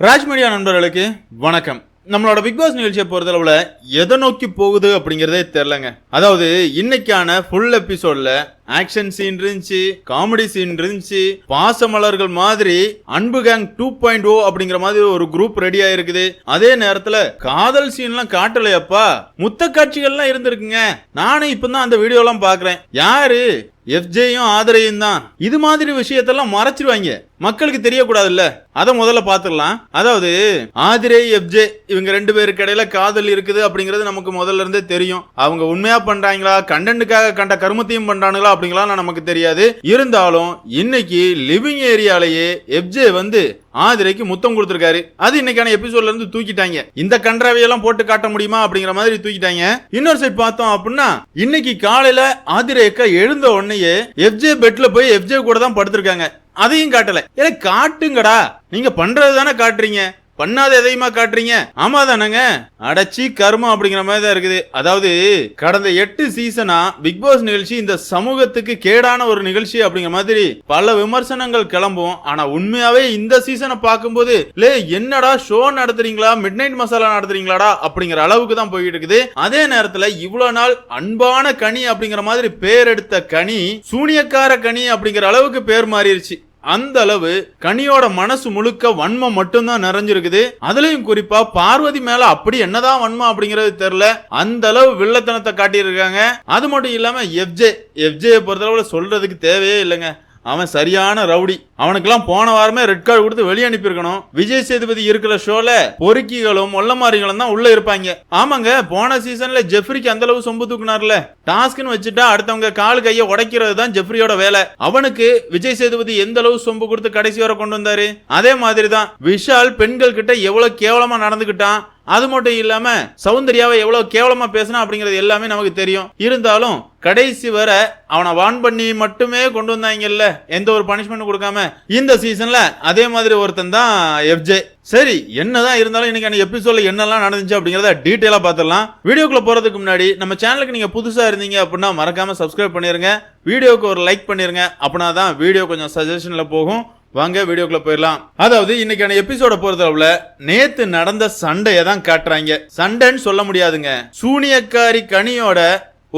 Raj media நண்பர்களுக்கு வணக்கம். நம்மளோட பிக் பாஸ் நிகழ்ச்சியை பொறுத்தளவுல எதை நோக்கி போகுது அப்படிங்கிறதே தெரிலங்க அதாவது இன்னைக்கான ஃபுல் எபிசோட்ல ஆக்ஷன் சீன் இருந்துச்சு காமெடி சீன் இருந்துச்சு. பாசமலர்கள் மாதிரி அன்பு கேங் டூ பாயிண்ட் ஓ அப்படிங்கிற மாதிரி ஒரு குரூப் ரெடி ஆயிருக்குது. அதே நேரத்துல காதல் சீன்லாம் காட்டலையப்பா. முத்த காட்சிகள்லாம் இருந்திருக்குங்க. நானும் இப்பதான் அந்த வீடியோலாம் பாக்குறேன். யாரு? எஃப்ஜேயும் ஆதரையும் தான். இது மாதிரி விஷயத்தெல்லாம் மறைச்சிருவாங்க. மக்களுக்கு தெரியக்கூடாதுல்ல. அதை முதல்ல பார்த்துடலாம் அதாவது ஆதிரே எஃப்ஜே இவங்க ரெண்டு பேருக்கு இடையில காதல் இருக்குது அப்படிங்கிறது நமக்கு முதல்ல இருந்தே தெரியும். அவங்க உண்மையா பண்றாங்களா? கண்டென்ட்டுக்காக கண்ட கருமத்தையும் பண்றானுங்களா? அப்படிங்களா நமக்கு தெரியாது. இருந்தாலும் இன்னைக்கு லிவிங் ஏரியாலேயே எஃப்ஜே வந்து ஆதிரைக்கு முத்தம் கொடுத்திருக்காரு. அது இன்னைக்கான எபிசோட்ல இருந்து தூக்கிட்டாங்க. இந்த கன்றாவையெல்லாம் போட்டு காட்ட முடியுமா அப்படிங்கிற மாதிரி தூக்கிட்டாங்க. இன்னொரு சைட் பார்த்தோம் அப்படின்னா இன்னைக்கு காலையில ஆதிரேக்கா எழுந்த உடனேயே எஃப்ஜே பெட்ல போய் எஃப்ஜே கூட தான் படுத்திருக்காங்க. அதையும் காட்டல. ஏன்னா காட்டுங்கடா. நீங்க பண்றது தானே காட்டுறீங்க. பண்ணாத எதையுமா காட்டுறீங்க? ஆமா தானங்க அடச்சி கர்மம் அப்படிங்கிற மாதிரி தான் இருக்குது. அதாவது கடந்த எட்டு சீசனா பிக் பாஸ் நிகழ்ச்சி இந்த சமூகத்துக்கு கேடான ஒரு நிகழ்ச்சி அப்படிங்கிற மாதிரி பல விமர்சனங்கள் கிளம்பும். ஆனா உண்மையாவே இந்த சீசனை பார்க்கும்போது லே என்னடா ஷோ நடத்துறீங்களா? மிட் நைட் மசாலா நடத்துறீங்களாடா? அப்படிங்கிற அளவுக்கு தான் போயிட்டு இருக்குது. அதே நேரத்துல இவ்வளவு நாள் அன்பான கனி அப்படிங்கிற மாதிரி பேர் எடுத்த கனி சூனியக்கார கனி அப்படிங்கிற அளவுக்கு பேர் மாறிடுச்சு அந்த அளவு கனியோட மனசு முழுக்க வன்மம் மட்டும்தான் நிறைஞ்சிருக்குது. அதுலயும் குறிப்பா பார்வதி மேல அப்படி என்னதான் வன்மம் அப்படிங்கறது தெரியல. அந்த அளவு வில்லத்தனத்தை காட்டியிருக்காங்க. அது மட்டும் இல்லாம எஃப்ஜே எஃப்ஜே பொறுத்தளவுல சொல்றதுக்கு தேவையே இல்லைங்க. அவன் சரியான ரவுடி. அவனுக்கெல்லாம் போன வாரமே ரெட் கார்டு கொடுத்து வெளியே அனுப்பியிருக்கணும். விஜய் சேதுபதி இருக்கிற ஷோல பொறுக்கிகளும் ஒல்லமாரிகளும் தான் உள்ள இருப்பாங்க. ஆமாங்க போன சீசன்ல ஜெஃப்ரிக்கு அந்த அளவு சொம்பு தூக்குனார்ல. டாஸ்க்னு வச்சுட்டா அடுத்தவங்க கால் கையை உடைக்கிறது தான் ஜெஃப்ரியோட வேலை. அவனுக்கு விஜய் சேதுபதி எந்த அளவு சொம்பு கொடுத்து கடைசி வரை கொண்டு வந்தாரு? அதே மாதிரி தான் விஷால் பெண்கள் கிட்ட எவ்வளவு கேவலமா நடந்துகிட்டான்? அது மட்டும் இல்லாம சௌந்தர்யாவை எவ்வளவு கேவலமா பேசினா அப்படிங்கிறது எல்லாமே நமக்கு தெரியும். இருந்தாலும் கடைசி வரை அவனை வான் பண்ணி மட்டுமே கொண்டு வந்தாங்கல்ல. எந்த ஒரு பனிஷ்மெண்ட் கொடுக்காம இந்த சீசன்ல அதே மாதிரி ஒருத்தன் தான் எஃப்ஜே சரி என்னதான் இருந்தாலும் இன்னைக்கு எபிசோட்ல என்னெல்லாம் நடந்துச்சு அப்படிங்கறத டீட்டெயிலா பார்த்துடலாம் வீடியோக்குள்ள போறதுக்கு முன்னாடி நம்ம சேனலுக்கு நீங்க புதுசா இருந்தீங்க அப்படின்னா மறக்காம சப்ஸ்கிரைப் பண்ணிருங்க. வீடியோக்கு ஒரு லைக் பண்ணிருங்க. அப்படின்னா தான் வீடியோ கொஞ்சம் சஜஷன்ல போகும். வாங்க வீடியோக்குள்ள போயிடலாம். அதாவது இன்னைக்கான எபிசோட பொறுத்தளவுல நேத்து நடந்த சண்டையை தான் காட்டுறாங்க. சண்டைன்னு சொல்ல முடியாதுங்க. சூனியக்காரி கனியோட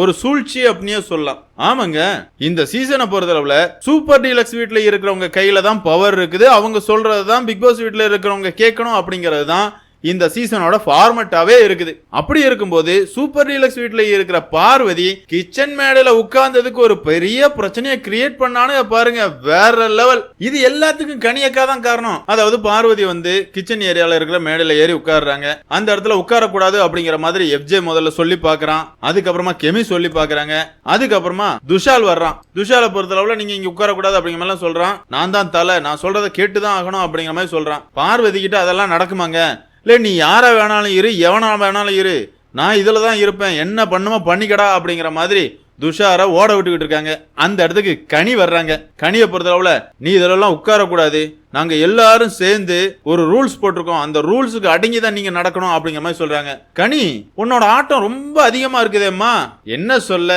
ஒரு சூழ்ச்சி அப்படின்னே சொல்லலாம். ஆமாங்க. இந்த சீசனை பொறுத்தளவுல சூப்பர் டீலக்ஸ் வீட்டில் இருக்கிறவங்க கையில தான் பவர் இருக்குது. அவங்க சொல்றது தான் பிக் பாஸ் வீட்டில் இருக்கிறவங்க கேட்கணும் அப்படிங்கிறது தான் இந்த சீசனோட ஃபார்மட்டாவே இருக்குது. அப்படி இருக்கும்போது சூப்பர் டீலக்ஸ் வீட்ல இருக்கிற பார்வதி கிச்சன் மேடையில உட்கார்ந்ததுக்கு ஒரு பெரிய பிரச்சனையை கிரியேட் பண்ணானு பாருங்க வேற லெவல் இது எல்லாத்துக்கும் கனியக்கா தான் காரணம். அதாவது பார்வதி வந்து கிச்சன் ஏரியால இருக்கிற மேடையில ஏறி உட்காடுறாங்க அந்த இடத்துல உட்காரக்கூடாது அப்படிங்கிற மாதிரி எஃப்ஜே முதல்ல சொல்லி பாக்குறான் அதுக்கப்புறமா கெமி சொல்லி பாக்குறாங்க அதுக்கப்புறமா துஷால் வர்றான். துஷாலை பொறுத்தளவுல நீங்க இங்க உட்காரக்கூடாது அப்படிங்கிற மாதிரி சொல்றான். நான் தான் தலை நான் சொல்றதை கேட்டுதான் ஆகணும் அப்படிங்கிற மாதிரி சொல்றான். பார்வதி கிட்ட அதெல்லாம் நடக்குமாங்க? இல்லை நீ யாரை வேணாலும் இரு எவனா வேணாலும் இரு. நான் இதில் தான் இருப்பேன். என்ன பண்ணுமோ பண்ணிக்கடா அப்படிங்கிற மாதிரி துஷாரை ஓட விட்டுக்கிட்டு இருக்காங்க. அந்த இடத்துக்கு கனி வர்றாங்க. கனியை பொறுத்தளவில் நீ இதிலெல்லாம் உட்காரக்கூடாது. நாங்கள் எல்லாரும் சேர்ந்து ஒரு ரூல்ஸ் போட்டிருக்கோம். அந்த ரூல்ஸுக்கு அடங்கி தான் நீங்கள் நடக்கணும் அப்படிங்கிற மாதிரி சொல்கிறாங்க கனி உன்னோட ஆட்டம் ரொம்ப அதிகமாக இருக்குதேம்மா. என்ன சொல்ல?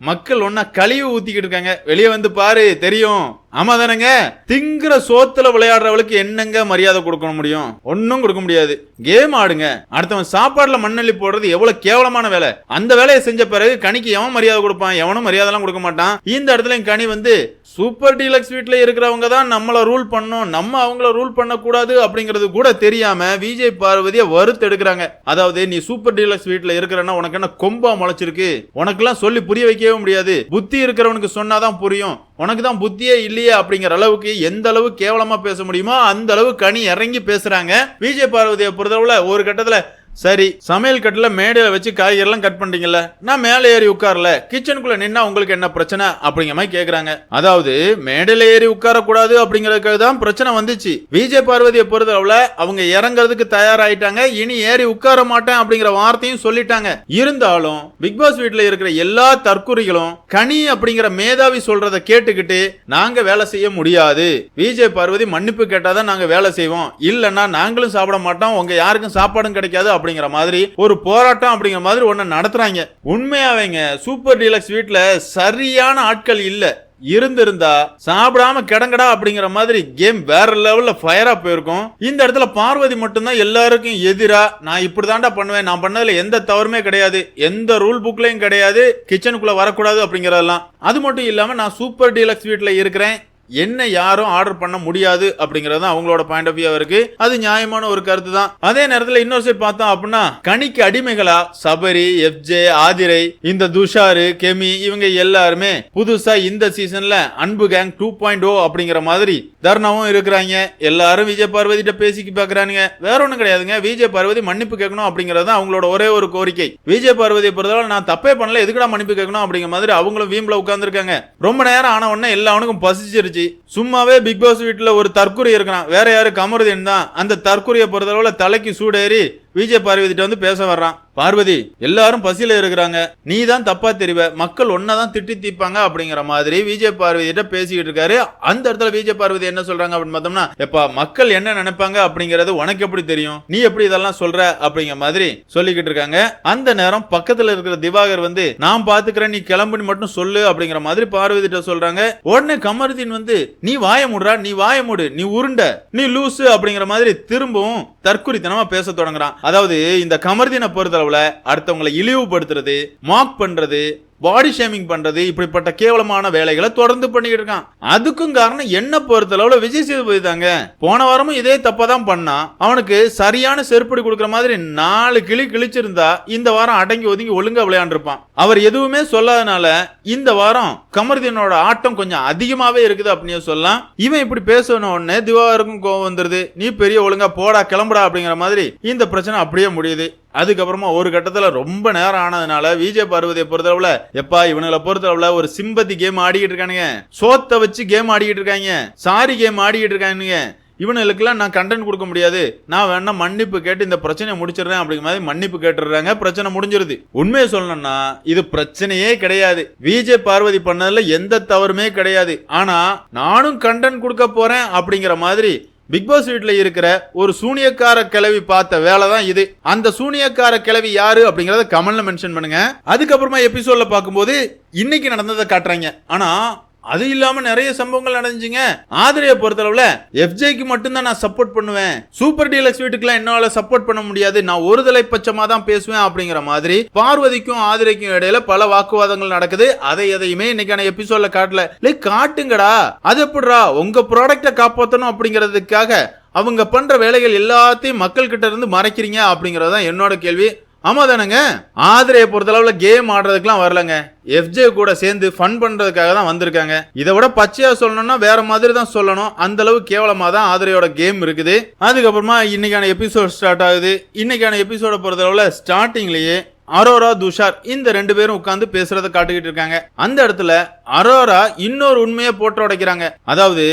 மக்கள் ஒன்னா கழிவு ஊத்திக்கிட்டு இருக்காங்க. வெளியே வந்து பாரு தெரியும். ஆமா தானங்க? திங்கிற சோத்துல விளையாடுறவளுக்கு என்னங்க மரியாதை கொடுக்க முடியும்? ஒன்னும் கொடுக்க முடியாது. கேம் ஆடுங்க. அடுத்தவன் சாப்பாடுல மண்ணள்ளி போடுறது எவ்வளவு கேவலமான வேலை. அந்த வேலையை செஞ்ச பிறகு கனிக்கு எவன் மரியாதை கொடுப்பான்? எவனும் மரியாதை எல்லாம் கொடுக்க மாட்டான். இந்த இடத்துல கனி வந்து சூப்பர் டீலக்ஸ் வீட்டில் இருக்கிறவங்க தான் நம்மளை ரூல் பண்ணணும். நம்ம அவங்கள ரூல் பண்ணக்கூடாது அப்படிங்கிறது கூட தெரியாம விஜய் பார்வதியை வறுத்து எடுக்கிறாங்க. அதாவது நீ சூப்பர் டீலக்ஸ் வீட்டில் இருக்கிறன்னா உனக்கு என்ன கொம்பா முளைச்சிருக்கு? உனக்கெல்லாம் சொல்லி புரிய வைக்கவே முடியாது. புத்தி இருக்கிறவனுக்கு சொன்னாதான் புரியும். உனக்கு தான் புத்தியே இல்லையே அப்படிங்கிற அளவுக்கு எந்த அளவு கேவலமா பேச முடியுமோ அந்த அளவு கனி இறங்கி பேசுறாங்க. விஜய் பார்வதியை பொறுத்தளவுல ஒரு கட்டத்தில் சரி சமையல் கட்டில் மேடையில் வச்சு காய்கறிலாம் கட் பண்ணிட்டீங்கல்ல? நான் மேலே ஏறி உட்காரல. கிச்சனுக்குள்ள நின்னா உங்களுக்கு என்ன பிரச்சனை? அப்படிங்கிற மாதிரி கேட்குறாங்க அதாவது மேடையில் ஏறி உட்காரக்கூடாது அப்படிங்கிறதுக்கு தான் பிரச்சனை வந்துச்சு. விஜய் பார்வதியை பொறுத்தளவுல அவங்க இறங்குறதுக்கு தயாராயிட்டாங்க. இனி ஏறி உட்கார மாட்டேன் அப்படிங்கிற வார்த்தையும் சொல்லிட்டாங்க. இருந்தாலும் பிக் பாஸ் வீட்டில் இருக்கிற எல்லா தற்குறிகளும் கனி அப்படிங்கிற மேதாவி சொல்றதை கேட்டுக்கிட்டு நாங்க வேலை செய்ய முடியாது. விஜய் பார்வதி மன்னிப்பு கேட்டாதான் நாங்க வேலை செய்வோம். இல்லைன்னா நாங்களும் சாப்பிட மாட்டோம். உங்க யாருக்கும் சாப்பாடும் கிடைக்காது அப்படி அப்படிங்கிற மாதிரி ஒரு போராட்டம் அப்படிங்கிற மாதிரி ஒண்ணு நடத்துறாங்க. உண்மையாவேங்க சூப்பர் டீலக்ஸ் வீட்டில் சரியான ஆட்கள் இல்லை. இருந்திருந்தா சாப்பிடாம கிடங்கடா அப்படிங்கிற மாதிரி கேம் வேற லெவல்ல ஃபயரா போயிருக்கும். இந்த இடத்துல பார்வதி மட்டும்தான் எல்லாருக்கும் எதிரா நான் இப்படிதான்டா பண்ணுவேன் நான் பண்ணதுல எந்த தவறுமே கிடையாது எந்த ரூல் புக்லயும் கிடையாது கிச்சனுக்குள்ள வரக்கூடாது அப்படிங்கறதெல்லாம். அது மட்டும் இல்லாம நான் சூப்பர் டீலக்ஸ் வீட்டுல இருக்கிறேன். என்ன யாரும் ஆர்டர் பண்ண முடியாது அப்படிங்கறது அவங்களோட பாயிண்ட் ஆஃப் வியூ இருக்கு. அது நியாயமான ஒரு கருத்து தான். அதே நேரத்துல இன்னொரு சைட் பார்த்தோம் அப்படின்னா கணிக்கு அடிமைகளா சபரி எஃப்ஜே ஆதிரை இந்த துஷாரு கெமி இவங்க எல்லாருமே புதுசா இந்த சீசன்ல அன்பு கேங் டூ பாயிண்ட் ஓ அப்படிங்கிற மாதிரி தர்ணாவும் இருக்கிறாங்க. எல்லாரும் விஜய் பார்வதிட்ட பேசிக்கு பாக்குறானுங்க. வேற ஒண்ணும் கிடையாதுங்க. விஜய் பார்வதி மன்னிப்பு கேட்கணும் அப்படிங்கறது தான் அவங்களோட ஒரே ஒரு கோரிக்கை. விஜய் பார்வதியை பொறுத்தவரை நான் தப்பே பண்ணல. எதுக்குடா மன்னிப்பு கேட்கணும் அப்படிங்கிற மாதிரி அவங்களும் வீம்புல உட்கார்ந்துருக்காங்க. ரொம்ப நேரம் ஆன உடனே எல்லாவனுக்கும் பசிச்சிருச்சு. சும்மாவே பிக் பாஸ் வீட்டில் ஒரு தற்கொலை இருக்கிறான். வேற யாரு கமருதீன் தான். அந்த தற்கொலையை பொறுத்தளவில் தலைக்கு சூடேறி விஜய் பார்வதிட்ட வந்து பேச வர்றான். பார்வதி எல்லாரும் பசியில இருக்கிறாங்க. நீ தான் தப்பா தெரிவ. மக்கள் ஒன்னதான் திட்டி தீப்பாங்க அப்படிங்கிற மாதிரி விஜய் பார்வதிட்ட பேசிக்கிட்டு இருக்காரு. அந்த இடத்துல விஜய் பார்வதி என்ன சொல்றாங்க அப்படின்னு பார்த்தோம்னா எப்பா மக்கள் என்ன நினைப்பாங்க அப்படிங்கறது உனக்கு எப்படி தெரியும்? நீ எப்படி இதெல்லாம் சொல்ற? அப்படிங்கிற மாதிரி சொல்லிக்கிட்டு இருக்காங்க. அந்த நேரம் பக்கத்துல இருக்கிற திவாகர் வந்து நான் பாத்துக்கிறேன் நீ கிளம்புன்னு மட்டும் சொல்லு அப்படிங்கிற மாதிரி பார்வதிட்ட சொல்றாங்க. உடனே கமருதீன் வந்து நீ வாய முடுறா நீ வாய முடு நீ உருண்ட நீ லூசு அப்படிங்கிற மாதிரி திரும்பவும் தற்குறித்தனமா பேச தொடங்குறான். அதாவது இந்த கமர்தீனை பொறுத்தளவுல அடுத்தவங்களை இழிவுபடுத்துறது மாக் பண்றது பாடி ஷேமிங் பண்றது இப்படிப்பட்ட கேவலமான வேலைகளை தொடர்ந்து பண்ணிக்கிட்டு இருக்கான். அதுக்கும் காரணம் என்ன பொறுத்தளவுல விஜய் சேதுபதி தாங்க. போன வாரமும் இதே தப்பா தான் பண்ணான். அவனுக்கு சரியான செருப்படி கொடுக்குற மாதிரி நாலு கிளி கிழிச்சிருந்தா இந்த வாரம் அடங்கி ஒதுங்கி ஒழுங்கா விளையாண்டுருப்பான். அவர் எதுவுமே சொல்லாதனால இந்த வாரம் கமர்தீனோட ஆட்டம் கொஞ்சம் அதிகமாவே இருக்குது அப்படின்னு சொல்லலாம். இவன் இப்படி பேசணும் உடனே திவாகருக்கும் கோவம் வந்துருது. நீ பெரிய ஒழுங்கா போடா கிளம்புடா அப்படிங்கிற மாதிரி இந்த பிரச்சனை அப்படியே முடியுது. அதுக்கப்புறமா ஒரு கட்டத்தில் ரொம்ப நேரம் ஆனதுனால விஜய் பார்வதியை பொறுத்தளவுல எப்பா இவனுங்களை பொறுத்தளவுல ஒரு சிம்பத்தி கேம் ஆடிக்கிட்டு இருக்கானுங்க. சோத்தை வச்சு கேம் ஆடிக்கிட்டு இருக்காங்க. சாரி கேம் ஆடிக்கிட்டு இருக்கானுங்க. இவனுங்களுக்குலாம் நான் கண்டென்ட் கொடுக்க முடியாது. நான் வேணா மன்னிப்பு கேட்டு இந்த பிரச்சனையை முடிச்சிடுறேன் அப்படிங்கிற மாதிரி மன்னிப்பு கேட்டுடுறாங்க. பிரச்சனை முடிஞ்சிருது. உண்மையை சொல்லணும்னா இது பிரச்சனையே கிடையாது. விஜய் பார்வதி பண்ணதுல எந்த தவறுமே கிடையாது. ஆனா நானும் கண்டென்ட் கொடுக்க போறேன் அப்படிங்கிற மாதிரி பிக் பாஸ் வீட்டில் இருக்கிற ஒரு சூனியக்கார கிளவி பார்த்த வேலை தான் இது. அந்த சூனியக்கார கிளவி யாரு அப்படிங்கறத கமெண்ட்ல மென்ஷன் பண்ணுங்க. அதுக்கப்புறமா எபிசோட்ல பார்க்கும்போது இன்னைக்கு நடந்ததை காட்டுறாங்க. ஆனா அது இல்லாம நிறைய சம்பவங்கள் நடந்துச்சுங்க. ஆதிரியை பொறுத்தளவுல எஃப்ஜேக்கு மட்டும்தான் நான் சப்போர்ட் பண்ணுவேன். சூப்பர் டீலக்ஸ் வீட்டுக்குலாம் என்னால சப்போர்ட் பண்ண முடியாது. நான் ஒரு தலைப்பட்சமா தான் பேசுவேன் அப்படிங்கிற மாதிரி பார்வதிக்கும் ஆதிரைக்கும் இடையில பல வாக்குவாதங்கள் நடக்குது. அதை எதையுமே இன்னைக்கான எபிசோட்ல காட்டல. இல்லை காட்டுங்கடா. அது எப்படிடா? உங்க ப்ராடக்ட காப்பாற்றணும் அப்படிங்கிறதுக்காக அவங்க பண்ற வேலைகள் எல்லாத்தையும் மக்கள் கிட்ட இருந்து மறைக்கிறீங்க அப்படிங்கறது தான் என்னோட கேள்வி. ஆமா தானேங்க ஆதிரையை பொறுத்தளவில் கேம் ஆடுறதுக்குலாம் வரலங்க. எஃப்ஜே கூட சேர்ந்து ஃபன் பண்ணுறதுக்காக தான் வந்திருக்காங்க. இதை விட பச்சையாக சொல்லணும்னா வேற மாதிரி தான் சொல்லணும். அந்த அளவு கேவலமாக தான் ஆதிரையோட கேம் இருக்குது. அதுக்கப்புறமா இன்னைக்கான எபிசோட் ஸ்டார்ட் ஆகுது. இன்னைக்கான எபிசோட பொறுத்தளவில் ஸ்டார்டிங்லேயே அரோரா துஷார் இந்த ரெண்டு பேரும் உட்காந்து பேசுறத காட்டுக்கிட்டு இருக்காங்க. அந்த இடத்துல அரோரா இன்னொரு உண்மையை போட்டு உடைக்கிறாங்க. அதாவது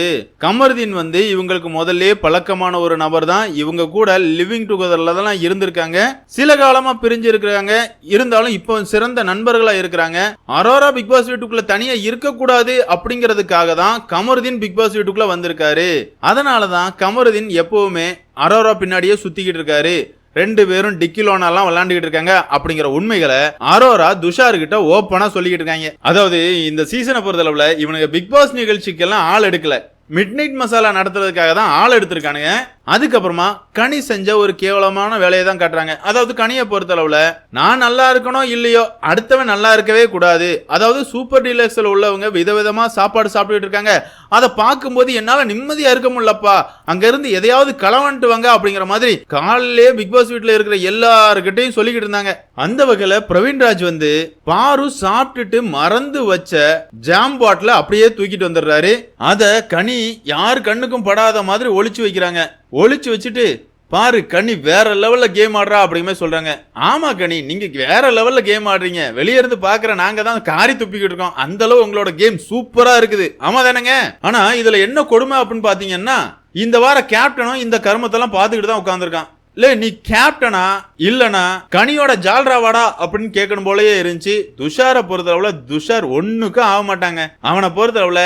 கமருதீன் வந்து இவங்களுக்கு முதல்ல பழக்கமான ஒரு நபர் தான். இவங்க கூட லிவிங் டுகெதர்ல தான் இருந்திருக்காங்க. சில காலமா பிரிஞ்சு இருக்கிறாங்க. இருந்தாலும் இப்போ சிறந்த நண்பர்களா இருக்கிறாங்க. அரோரா பிக் பாஸ் வீட்டுக்குள்ள தனியா இருக்கக்கூடாது அப்படிங்கிறதுக்காக தான் கமருதீன் பிக் பாஸ் வீட்டுக்குள்ள வந்திருக்காரு. அதனாலதான் கமருதீன் எப்பவுமே அரோரா பின்னாடியே சுத்திக்கிட்டு இருக்காரு. ரெண்டு பேரும் டிக்கிலோனாலாம் விளையாண்டுகிட்டு இருக்காங்க அப்படிங்கிற உண்மைகளை அரோரா துஷார் கிட்ட ஓப்பனா சொல்லிக்கிட்டு இருக்காங்க. அதாவது இந்த சீசனை பொறுத்தளவுல இவனுக்கு பிக் பாஸ் நிகழ்ச்சிக்கெல்லாம் ஆள் எடுக்கல. மிட் நைட் மசாலா நடத்துறதுக்காக தான் ஆள் எடுத்திருக்கானுங்க. அதுக்கப்புறமா கனி செஞ்ச ஒரு கேவலமான வேலையை தான் காட்டுறாங்க. அதாவது கனியை பொறுத்தளவில் நான் நல்லா இருக்கணும் இல்லையோ அடுத்தவன் நல்லா இருக்கவே கூடாது. அதாவது சூப்பர் டீலக்ஸில் உள்ளவங்க விதவிதமாக சாப்பாடு சாப்பிட்டுட்டு இருக்காங்க. அதை பார்க்கும்போது என்னால் நிம்மதியாக இருக்க முடியலப்பா. அங்கேருந்து எதையாவது களவன்ட்டு வாங்க அப்படிங்கிற மாதிரி காலையிலே பிக் பாஸ் வீட்டில் இருக்கிற எல்லாருக்கிட்டையும் சொல்லிக்கிட்டு இருந்தாங்க. அந்த வகையில் பிரவீன்ராஜ் வந்து பாரு சாப்பிட்டுட்டு மறந்து வச்ச ஜாம் பாட்டில் அப்படியே தூக்கிட்டு வந்துடுறாரு. அதை கனி யார் கண்ணுக்கும் படாத மாதிரி ஒழிச்சு வைக்கிறாங்க. ஒழிச்சு வச்சுட்டு பாரு கனி வேற லெவலில் கேம் ஆடுறா அப்படிங்கிற சொல்கிறாங்க ஆமாம் கனி நீங்கள் வேற லெவலில் கேம் ஆடுறீங்க. வெளியே இருந்து பார்க்குற நாங்கள் தான் காரி துப்பிக்கிட்டு இருக்கோம். அந்த அளவு உங்களோட கேம் சூப்பராக இருக்குது. ஆமா தானேங்க? ஆனால் இதில் என்ன கொடுமை அப்படின்னு பார்த்தீங்கன்னா இந்த வார கேப்டனும் இந்த கர்மத்தெல்லாம் பார்த்துக்கிட்டு தான் உட்காந்துருக்கான் இல்ல நீ கேப்டனா இல்லனா கனியோட ஜால்ராவாடா அப்படின்னு கேட்கணும் போலயே இருந்துச்சு. துஷாரை பொறுத்தளவுல துஷார் ஒண்ணுக்கும் ஆக மாட்டாங்க. அவனை பொறுத்தளவுல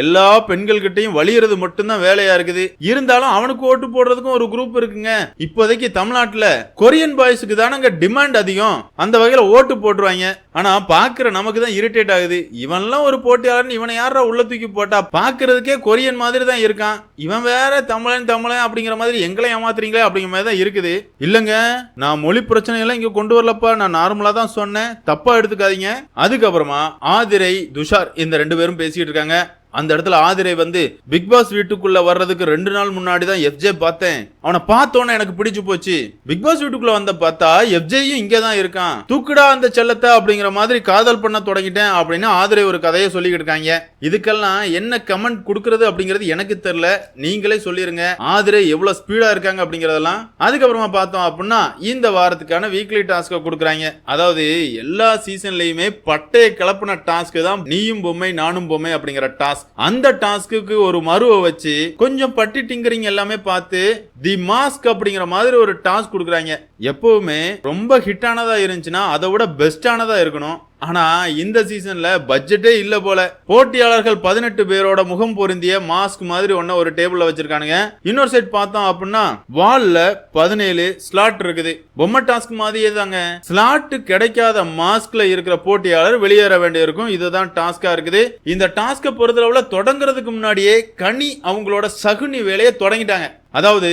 எல்லா பெண்கள்கிட்டையும் வலியுறது மட்டும்தான் வேலையா இருக்குது. இருந்தாலும் அவனுக்கு ஓட்டு போடுறதுக்கும் ஒரு குரூப் இருக்குங்க. இப்போதைக்கு தமிழ்நாட்டில் கொரியன் பாய்ஸுக்கு தானங்க டிமாண்ட் அதிகம். அந்த வகையில் ஓட்டு போட்டுருவாங்க. ஆனா பாக்குற நமக்கு தான் இரிட்டேட் ஆகுது. இவன்லாம் ஒரு போட்டியாளர்னு இவனை யாரா உள்ள தூக்கி போட்டா? பாக்குறதுக்கே கொரியன் மாதிரி தான் இருக்கான். இவன் வேற தமிழன் தமிழன் அப்படிங்கிற மாதிரி எங்களை ஏமாத்துறீங்களே அப்படிங்கிற மாதிரி தான் இருக்குது. இல்லங்க நான் மொழி பிரச்சனை எல்லாம் இங்க கொண்டு வரலப்பா. நான் நார்மலா தான் சொன்னேன். தப்பா எடுத்துக்காதீங்க. அதுக்கப்புறமா ஆதிரை துஷார் இந்த ரெண்டு பேரும் பேசிக்கிட்டு இருக்காங்க. அந்த இடத்துல ஆதிரை வந்து பிக் பாஸ் வீட்டுக்குள்ள வர்றதுக்கு ரெண்டு நாள் முன்னாடி தான் எஃப்ஜே பார்த்தேன். அவனை பார்த்தோன்னே எனக்கு பிடிச்சு போச்சு. பிக் பாஸ் வீட்டுக்குள்ள வந்த பார்த்தா எஃப்ஜேயும் இங்கே தான் இருக்கான். தூக்குடா அந்த செல்லத்தை அப்படிங்கிற மாதிரி காதல் பண்ண தொடங்கிட்டேன் அப்படின்னு ஆதரவு ஒரு கதையை சொல்லிக்கிட்டு இருக்காங்க. இதுக்கெல்லாம் என்ன கமெண்ட் கொடுக்கறது அப்படிங்கிறது எனக்கு தெரியல. நீங்களே சொல்லிருங்க. ஆதரவு எவ்வளவு ஸ்பீடா இருக்காங்க அப்படிங்கறதெல்லாம். அதுக்கப்புறமா பார்த்தோம் அப்படின்னா இந்த வாரத்துக்கான வீக்லி டாஸ்க்கை கொடுக்குறாங்க. அதாவது எல்லா சீசன்லயுமே பட்டைய கிளப்புன டாஸ்க் தான் நீயும் பொம்மை நானும் பொம்மை அப்படிங்கிற டாஸ்க் அந்த டாஸ்க்கு ஒரு மருவை வச்சு கொஞ்சம் பட்டி டிங்கரிங் எல்லாமே பார்த்து தி மாஸ்க் அப்படிங்கிற மாதிரி ஒரு டாஸ்க் கொடுக்குறாங்க. எப்பவுமே ரொம்ப ஹிட்டானதா இருந்துச்சுன்னா அதை விட பெஸ்டானதா இருக்கணும். ஆனா இந்த சீசன்ல பட்ஜெட்டே இல்ல போல. போட்டியாளர்கள் பதினெட்டு பேரோட முகம் பொருந்திய மாஸ்க் மாதிரி ஒன்ன ஒரு டேபிள்ல வச்சிருக்கானுங்க. இன்னொரு சைட் பார்த்தோம் அப்படின்னா வால்ல பதினேழு ஸ்லாட் இருக்குது. பொம்மை டாஸ்க் மாதிரியே தாங்க ஸ்லாட் கிடைக்காத மாஸ்க்ல இருக்கிற போட்டியாளர் வெளியேற வேண்டியிருக்கும். இதுதான் டாஸ்கா இருக்குது. இந்த டாஸ்கை பொறுத்தளவுல தொடங்குறதுக்கு முன்னாடியே கனி அவங்களோட சகுனி வேலையை தொடங்கிட்டாங்க. அதாவது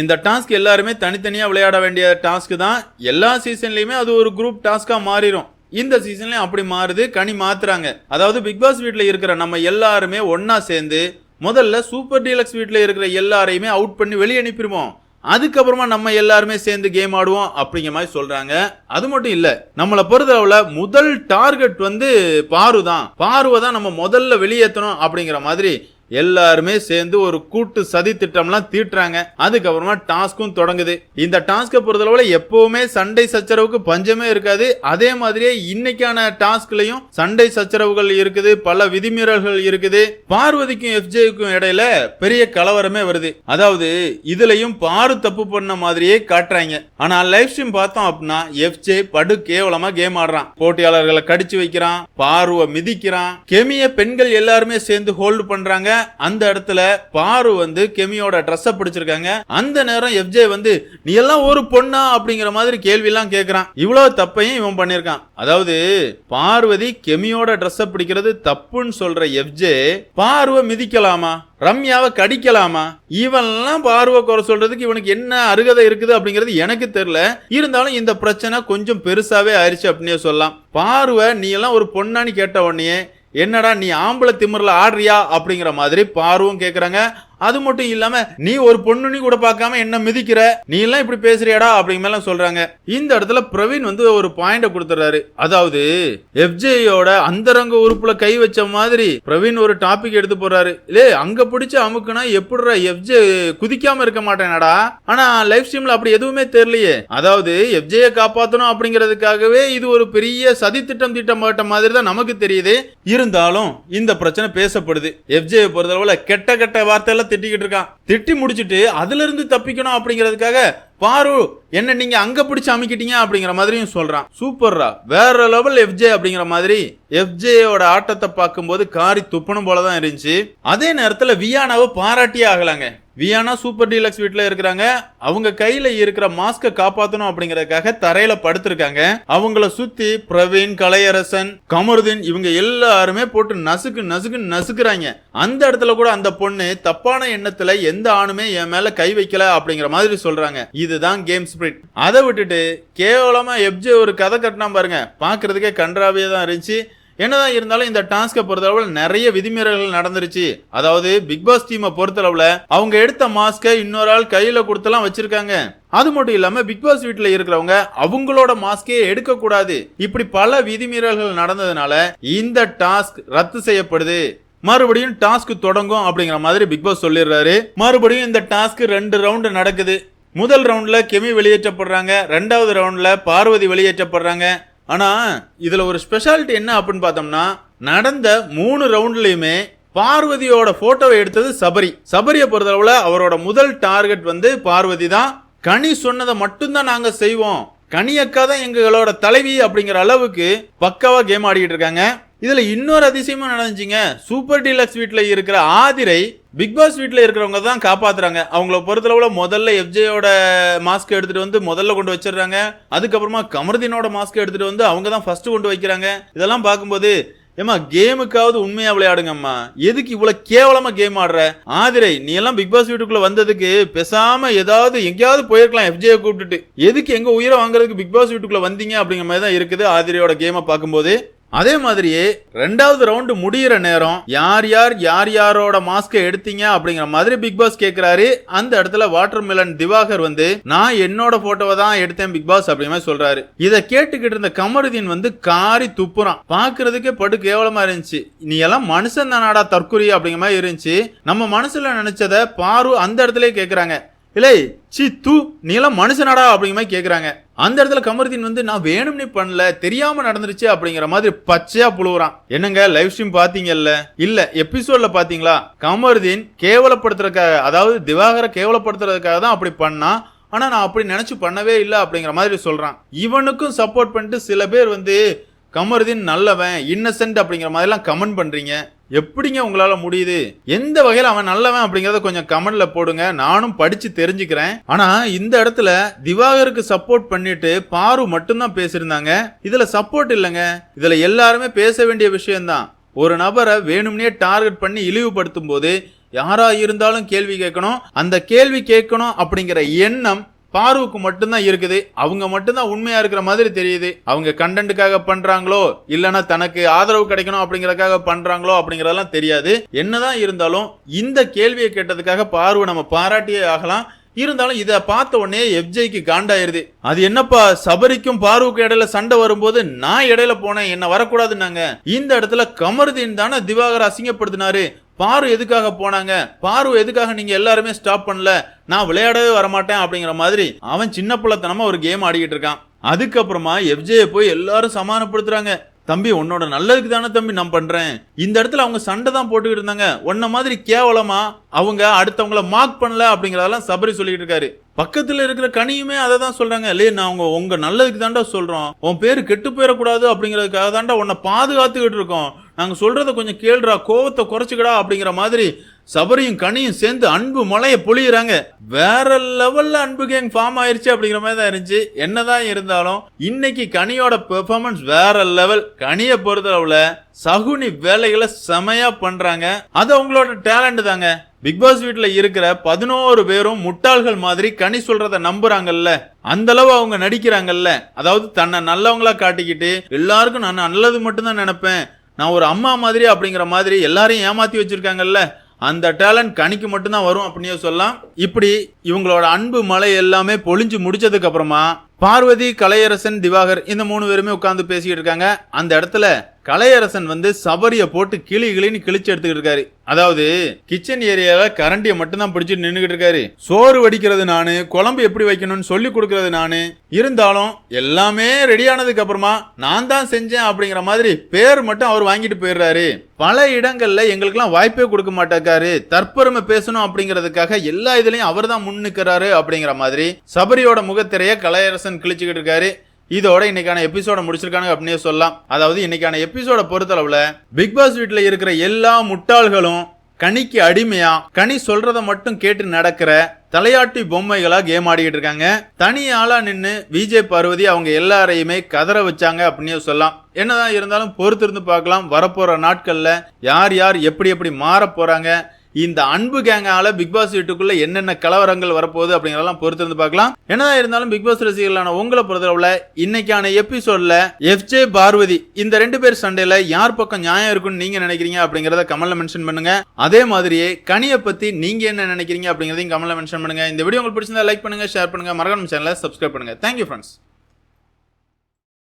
இந்த டாஸ்க் எல்லாருமே தனித்தனியா விளையாட வேண்டிய டாஸ்க் தான். எல்லா சீசன்லயுமே அது ஒரு குரூப் டாஸ்கா மாறிடும் இந்த சீசன்லேயும் அப்படி மாறுது கனி மாத்துறாங்க. அதாவது பிக் பாஸ் வீட்டில் இருக்கிற நம்ம எல்லாருமே ஒன்றா சேர்ந்து முதல்ல சூப்பர் டீலக்ஸ் வீட்டில் இருக்கிற எல்லாரையுமே அவுட் பண்ணி வெளியே அனுப்பிடுவோம் அதுக்கப்புறமா நம்ம எல்லாருமே சேர்ந்து கேம் ஆடுவோம் அப்படிங்கிற மாதிரி சொல்றாங்க. அது மட்டும் இல்ல நம்மளை பொறுத்தளவுல முதல் டார்கெட் வந்து பாரு தான் பாருவை தான் நம்ம முதல்ல வெளியேற்றணும் அப்படிங்கிற மாதிரி எல்லாருமே சேர்ந்து ஒரு கூட்டு சதி திட்டம்லாம் தீட்டுறாங்க. அதுக்கப்புறமா டாஸ்க்கும் தொடங்குது. இந்த டாஸ்கை பொறுத்தளவுல எப்பவுமே சண்டை சச்சரவுக்கு பஞ்சமே இருக்காது. அதே மாதிரியே இன்னைக்கான டாஸ்க்லயும் சண்டை சச்சரவுகள் இருக்குது பல விதிமீறல்கள் இருக்குது. பார்வதிக்கும் எஃப்ஜேக்கும் இடையில பெரிய கலவரமே வருது. அதாவது இதுலயும் பாரு தப்பு பண்ண மாதிரியே காட்டுறாங்க. ஆனா லைவ் ஸ்ட்ரீம் பார்த்தோம் அப்படின்னா எஃப்ஜே படு கேவலமா கேம் ஆடுறான். போட்டியாளர்களை கடிச்சு வைக்கிறான் பார்வை மிதிக்கிறான். கெமிய பெண்கள் எல்லாருமே சேர்ந்து ஹோல்டு பண்றாங்க. அந்த இடத்துல பாரு வந்து கெமியோட ட்ரெஸ்ஸை பிடிச்சிருக்காங்க. அந்த நேரம் எஃப்ஜே வந்து நீ எல்லாம் ஒரு பொண்ணா? அப்படிங்கிற மாதிரி கேள்வி எல்லாம் கேட்கறான் இவ்வளவு தப்பையும் இவன் பண்ணிருக்கான் அதாவது பார்வதி கெமியோட ட்ரெஸ்ஸை பிடிக்கிறது தப்புன்னு சொல்ற எஃப்ஜே பார்வை மிதிக்கலாமா? ரம்யாவை கடிக்கலாமா? இவன்லாம் பார்வை குறை சொல்றதுக்கு இவனுக்கு என்ன அருகதை இருக்குது? அப்படிங்கிறது எனக்கு தெரியல. இருந்தாலும் இந்த பிரச்சனை கொஞ்சம் பெருசாவே ஆயிடுச்சு அப்படின்னே சொல்லலாம். பார்வை நீ எல்லாம் ஒரு பொண்ணான்னு கேட்ட உடனே என்னடா நீ ஆம்பளை திமிரில் ஆடுறியா அப்படிங்கிற மாதிரி பார்வும் கேட்குறாங்க அது மட்டும் இல்லாம நீ ஒரு பொண்ணுன்னு கூட பார்க்காம என்ன மிதிக்கிற? நீ எல்லாம் இப்படி பேசுறியாடா? அப்படிங்கிற மாதிரி சொல்றாங்க. இந்த இடத்துல பிரவீன் வந்து ஒரு பாயிண்ட கொடுத்துறாரு அதாவது எஃப்ஜேயோட அந்தரங்க உறுப்புல கை வச்ச மாதிரி பிரவீன் ஒரு டாபிக் எடுத்து போறாரு லே அங்க பிடிச்ச அமுக்குனா எப்படிடா எஃப்ஜே குதிக்காம இருக்க மாட்டேனடா? ஆனா லைஃப் ஸ்ட்ரீம்ல அப்படி எதுவுமே தெரியலையே. அதாவது எஃப்ஜேயை காப்பாத்தணும் அப்படிங்கிறதுக்காகவே இது ஒரு பெரிய சதி திட்டம் திட்டம் போட்ட மாதிரி தான் நமக்கு தெரியுது. இருந்தாலும் இந்த பிரச்சனை பேசப்படுது. எஃப்ஜே பொறுத்தளவுல கெட்ட கெட்ட வார்த்தையில திட்டிக்கிட்டு இருக்கான். திட்டி முடிச்சிட்டு அதுல இருந்து தப்பிக்கணும் அப்படிங்கிறதுக்காக பாரு என்ன நீங்க அங்க பிடிச்சி அமைக்கிட்டீங்க அப்படிங்கிற மாதிரியும் சொல்றான். சூப்பர்ரா. வேற லெவல் எஃப்ஜே அப்படிங்கிற மாதிரி எஃப்ஜேயோட ஆட்டத்தை பார்க்கும்போது காரி துப்பணும் போல தான் இருந்துச்சு. அதே நேரத்துல வியானாவை பாராட்டியே ஆகலாங்க. வியானா சூப்பர் டீலக்ஸ் வீட்டில் இருக்கிறாங்க. அவங்க கையில இருக்கிற மாஸ்கை காப்பாற்றணும் அப்படிங்கறதுக்காக தரையில படுத்திருக்காங்க. அவங்கள சுத்தி பிரவீன் கலையரசன் கமருதீன் இவங்க எல்லாருமே போட்டு நசுக்கு நசுக்கு நசுக்குறாங்க. அந்த இடத்துல கூட அந்த பொண்ணு தப்பான எண்ணத்துல எந்த ஆணுமே என் மேல கை வைக்கல அப்படிங்கிற மாதிரி சொல்றாங்க. இதுதான் கேம்ஸ் ஸ்பிரிட் அதை விட்டுட்டு கேவலமாக எப்ஜே ஒரு கதை கட்டினா பாருங்க. பார்க்கறதுக்கே கன்றாவே தான் இருந்துச்சு. என்னதான் இருந்தாலும் இந்த டாஸ்கை பொறுத்தளவில் நிறைய விதிமீறல்கள் நடந்துருச்சு. அதாவது பிக் பாஸ் டீமை பொறுத்தளவில் அவங்க எடுத்த மாஸ்கை இன்னொரு ஆள் கையில கொடுத்தலாம் வச்சிருக்காங்க. அது மட்டும் இல்லாம பிக் பாஸ் இருக்கிறவங்க அவங்களோட மாஸ்கே எடுக்க கூடாது இப்படி பல விதிமீறல்கள் நடந்ததுனால இந்த டாஸ்க் ரத்து செய்யப்படுது. மறுபடியும் டாஸ்க் தொடங்கும் அப்படிங்கிற மாதிரி பிக் பாஸ் சொல்லிடுறாரு. மறுபடியும் இந்த டாஸ்க் ரெண்டு ரவுண்டு நடக்குது. முதல் ரவுண்டில் கெமி வெளியேற்றப்படுறாங்க. ரெண்டாவது ரவுண்டில் பார்வதி வெளியேற்றப்படுறாங்க. ஆனால் இதில் ஒரு ஸ்பெஷாலிட்டி என்ன அப்படின்னு பார்த்தோம்னா நடந்த மூணு ரவுண்ட்லையுமே பார்வதியோட ஃபோட்டோவை எடுத்தது சபரி. சபரியை பொறுத்தளவில் அவரோட முதல் டார்கெட் வந்து பார்வதி தான். கனி சொன்னதை மட்டும்தான் நாங்கள் செய்வோம். கனி தான் எங்களோட தலைவி அப்படிங்கிற அளவுக்கு பக்காவாக கேம் ஆடிக்கிட்டு இருக்காங்க. இதில் இன்னொரு அதிசயமாக நடந்துச்சுங்க. சூப்பர் டீலக்ஸ் வீட்டில் இருக்கிற ஆதிரை பிக் பாஸ் வீட்டில் இருக்கிறவங்க தான் காப்பாத்துறாங்க. அவங்கள பொறுத்தளவுல முதல்ல எஃப்ஜேயோட மாஸ்க் எடுத்துட்டு வந்து முதல்ல கொண்டு வச்சிடுறாங்க. அதுக்கப்புறமா கமருதீனோட மாஸ்க் எடுத்துட்டு வந்து அவங்க தான் ஃபர்ஸ்ட் கொண்டு வைக்கிறாங்க. இதெல்லாம் பார்க்கும்போது ஏமா கேமுக்காவது உண்மையா விளையாடுங்கம்மா. எதுக்கு இவ்வளவு கேவலமா கேம் ஆடுற? ஆதிரை நீ எல்லாம் பிக் பாஸ் வீட்டுக்குள்ள வந்ததுக்கு பெசாம ஏதாவது எங்கேயாவது போயிருக்கலாம் எஃப்ஜே கூப்பிட்டுட்டு. எதுக்கு எங்க உயிரை வாங்குறதுக்கு பிக் பாஸ் வீட்டுக்குள்ள வந்தீங்க அப்படிங்கிற மாதிரி தான் இருக்குது ஆதிரையோட கேமை பார்க்கும்போது. அதே மாதிரியே ரெண்டாவது ரவுண்டு முடியிற நேரம் யார் யார் யார் யாரோட மாஸ்கை எடுத்தீங்க அப்படிங்கிற மாதிரி பிக் பாஸ் கேட்குறாரு அந்த இடத்துல வாட்டர் மிலன் திவாகர் வந்து நான் என்னோட போட்டோவை தான் எடுத்தேன் பிக் பாஸ் அப்படிங்கிற மாதிரி சொல்றாரு. இதை கேட்டுக்கிட்டு இருந்த கமருதீன் வந்து காரி துப்புறான். பாக்குறதுக்கே படு கேவலமா இருந்துச்சு. நீ எல்லாம் மனுஷன் தானாடா தற்குறி அப்படிங்கிற மாதிரி இருந்துச்சு. நம்ம மனசுல நினைச்சத பாரு அந்த இடத்துல கேட்குறாங்க இல்லை சி தூ நீ எல்லாம் மனுஷனாடா அப்படிங்கிற மாதிரி கேட்குறாங்க அந்த இடத்துல கமருதீன் வந்து நான் வேணும்னே பண்ணல தெரியாம நடந்துருச்சு அப்படிங்கிற மாதிரி பச்சையா புழுவுறான். என்னங்க லைவ் ஸ்ட்ரீம் பாத்தீங்கல்ல? இல்ல எபிசோட்ல பாத்தீங்களா? கமருதீன் கேவலப்படுத்துறதுக்காக அதாவது திவாகரை கேவலப்படுத்துறதுக்காக தான் அப்படி பண்ணா ஆனா நான் அப்படி நினைச்சு பண்ணவே இல்லை அப்படிங்கிற மாதிரி சொல்றான். இவனுக்கும் சப்போர்ட் பண்ணிட்டு சில பேர் வந்து கமருதீன் நல்லவன் இன்னசென்ட் அப்படிங்கிற மாதிரிலாம் கமெண்ட் பண்ணுறீங்க எப்படிங்க உங்களால முடியுது? எந்த வகையில் அவன் நல்லவன் அப்படிங்கிறத கொஞ்சம் கமெண்ட்ல போடுங்க. நானும் படிச்சு தெரிஞ்சுக்கிறேன். ஆனா இந்த இடத்துல திவாகருக்கு சப்போர்ட் பண்ணிட்டு பாரு மட்டும்தான் பேசியிருந்தாங்க. இதுல சப்போர்ட் இல்லைங்க. இதுல எல்லாருமே பேச வேண்டிய விஷயம்தான். ஒரு நபரை வேணும்னே டார்கெட் பண்ணி இழிவுபடுத்தும் போது யாரா இருந்தாலும் கேள்வி கேட்கணும். அந்த கேள்வி கேட்கணும் அப்படிங்கிற எண்ணம் பாருவுக்கு மட்டும்தான் இருக்குது. அவங்க மட்டும்தான் உண்மையா இருக்கிற மாதிரி தெரியுது. அவங்க கண்டென்ட்டுக்காக பண்றாங்களோ இல்லைன்னா தனக்கு ஆதரவு கிடைக்கணும் அப்படிங்கறக்காக பண்றாங்களோ அப்படிங்கறதெல்லாம் தெரியாது. என்னதான் இருந்தாலும் இந்த கேள்வியை கேட்டதுக்காக பார்வை நம்ம பாராட்டியே ஆகலாம். இருந்தாலும் இதை பார்த்த உடனே எஃப்ஜேக்கு காண்டாயிருது. அது என்னப்பா சபரிக்கும் பார்வுக்கு இடையில சண்டை வரும்போது நான் இடையில போனேன் என்ன வரக்கூடாதுன்னாங்க. இந்த இடத்துல கமருதீன் தானே திவாகர் அசிங்கப்படுத்தினாரு. பாரு எதுக்காக போனாங்க? பாரு எதுக்காக நீங்க எல்லாருமே ஸ்டாப் பண்ணல? நான் விளையாடவே வரமாட்டேன் அப்படிங்கிற மாதிரி அவன் சின்ன பிள்ளைத்தனமா ஒரு கேம் ஆடிக்கிட்டு இருக்கான். அதுக்கப்புறமா எஃப்ஜே போய் எல்லாரும் சமாதானப்படுத்துறாங்க. தம்பி உன்னோட நல்லதுக்கு தானே தம்பி நான் பண்றேன். இந்த இடத்துல அவங்க சண்டை தான் போட்டுக்கிட்டு இருந்தாங்க. உன்ன மாதிரி கேவலமா அவங்க அடுத்தவங்கள மார்க் பண்ணல? அப்படிங்கிறதெல்லாம் சபரி சொல்லிட்டு இருக்காரு. பக்கத்துல இருக்கிற கனியுமே அதை தான் சொல்றாங்க. இல்லையே நான் உங்க உங்க நல்லதுக்கு தாண்டா சொல்றோம். உன் பேரு கெட்டு போயிடக்கூடாது அப்படிங்கிறதுக்காக தாண்டா உன்னை பாதுகாத்துக்கிட்டு இருக்கோம். நாங்கள் சொல்கிறத கொஞ்சம் கேளுடா கோவத்தை குறைச்சிக்கடா அப்படிங்கிற மாதிரி சபரியும் கனியும் சேர்ந்து அன்பு மலையை பொழியிறாங்க. வேற லெவலில் அன்பு கேங் ஃபார்ம் ஆயிருச்சு அப்படிங்கிற மாதிரி தான் இருந்துச்சு. என்னதான் இருந்தாலும் இன்னைக்கு கனியோட பெர்ஃபார்மன்ஸ் வேற லெவல் கனியை பொறுத்தளவுல சகுனி வேலைகளை செமையா பண்றாங்க. அது அவங்களோட டேலண்ட் தாங்க. பிக் பாஸ் வீட்ல இருக்கிற பதினோரு பேரும் முட்டாள்கள் மாதிரி கனி சொல்றத நம்புறாங்கல்ல. அந்த அளவு அவங்க நடிக்கிறாங்கல்ல. அதாவது தன்னை நல்லவங்களா காட்டிக்கிட்டு எல்லாருக்கும் நான் நல்லது மட்டும்தான் நினைப்பேன். நான் ஒரு அம்மா மாதிரி அப்படிங்கிற மாதிரி எல்லாரையும் ஏமாற்றி வச்சிருக்காங்கல்ல அந்த டேலண்ட் கணிக்கு மட்டும்தான் வரும் அப்படின்னே சொல்லலாம். இப்படி இவங்களோட அன்பு மலை எல்லாமே பொழிஞ்சு முடிச்சதுக்கு அப்புறமா பார்வதி கலையரசன் திவாகர் இந்த மூணு பேருமே உட்காந்து பேசிக்கிட்டு இருக்காங்க. அந்த இடத்துல கலையரசன் வந்து சபரியை போட்டு கிளி கிளின்னு கிழிச்சு எடுத்துக்கிட்டு இருக்காரு. அதாவது கிச்சன் ஏரியால கரண்டியை மட்டும்தான் பிடிச்சிட்டு நின்றுகிட்டு இருக்காரு. சோறு வடிக்கிறது நானு குழம்பு எப்படி வைக்கணும்னு சொல்லி கொடுக்கறது நானு இருந்தாலும் எல்லாமே ரெடி ஆனதுக்கு அப்புறமா நான் தான் செஞ்சேன் அப்படிங்கிற மாதிரி பேர் மட்டும் அவர் வாங்கிட்டு போயிடுறாரு. பல இடங்கள்ல எங்களுக்கெல்லாம் வாய்ப்பே கொடுக்க மாட்டேக்காரு. தற்பெருமை பேசணும் அப்படிங்கிறதுக்காக எல்லா இதுலயும் அவர் தான் முன்னுக்கிறாரு அப்படிங்கிற மாதிரி சபரியோட முகத்திரைய கலையரசன் கிழிச்சுக்கிட்டு இருக்காரு. இதோட இன்னைக்கான எபிசோட முடிச்சிருக்காங்க அப்படின்னே சொல்லலாம். அதாவது இன்னைக்கான எபிசோட பொறுத்தளவுல பிக் பாஸ் வீட்டில் இருக்கிற எல்லா முட்டாள்களும் கனிக்கு அடிமையா கனி சொல்றத மட்டும் கேட்டு நடக்கிற தலையாட்டி பொம்மைகளா கேம் ஆடிக்கிட்டு இருக்காங்க. தனி ஆளா நின்று விஜய் பார்வதி அவங்க எல்லாரையுமே கதற வச்சாங்க அப்படின்னே சொல்லலாம். என்னதான் இருந்தாலும் பொறுத்திருந்து பார்க்கலாம். வரப்போற நாட்கள்ல யார் யார் எப்படி எப்படி மாற போறாங்க? இந்த அன்பு கேங்கால பிக் பாஸ் வீட்டுக்குள்ள என்னென்ன கலவரங்கள் வரப்போகுது அப்படிங்கறதெல்லாம் பொறுத்து இருந்து பார்க்கலாம். என்னதான் இருந்தாலும் பிக் பாஸ் ரசிகர்களான உங்களை பொறுத்தளவுல இன்னைக்கான எபிசோட்ல எஃப்ஜே பார்வதி இந்த ரெண்டு பேர் சண்டையில யார் பக்கம் நியாயம் இருக்குன்னு நீங்க நினைக்கிறீங்க அப்படிங்கறத கமல்ல மென்ஷன் பண்ணுங்க. அதே மாதிரியே கனியை பத்தி நீங்க என்ன நினைக்கிறீங்க அப்படிங்கறதையும் கமல்ல மென்ஷன் பண்ணுங்க. இந்த வீடியோ உங்களுக்கு பிடிச்சிருந்தா லைக் பண்ணுங்க ஷேர் பண்ணுங்க. மறக்காம சேனலை சப்ஸ்கிரைப் பண்ணுங்க. Thank you friends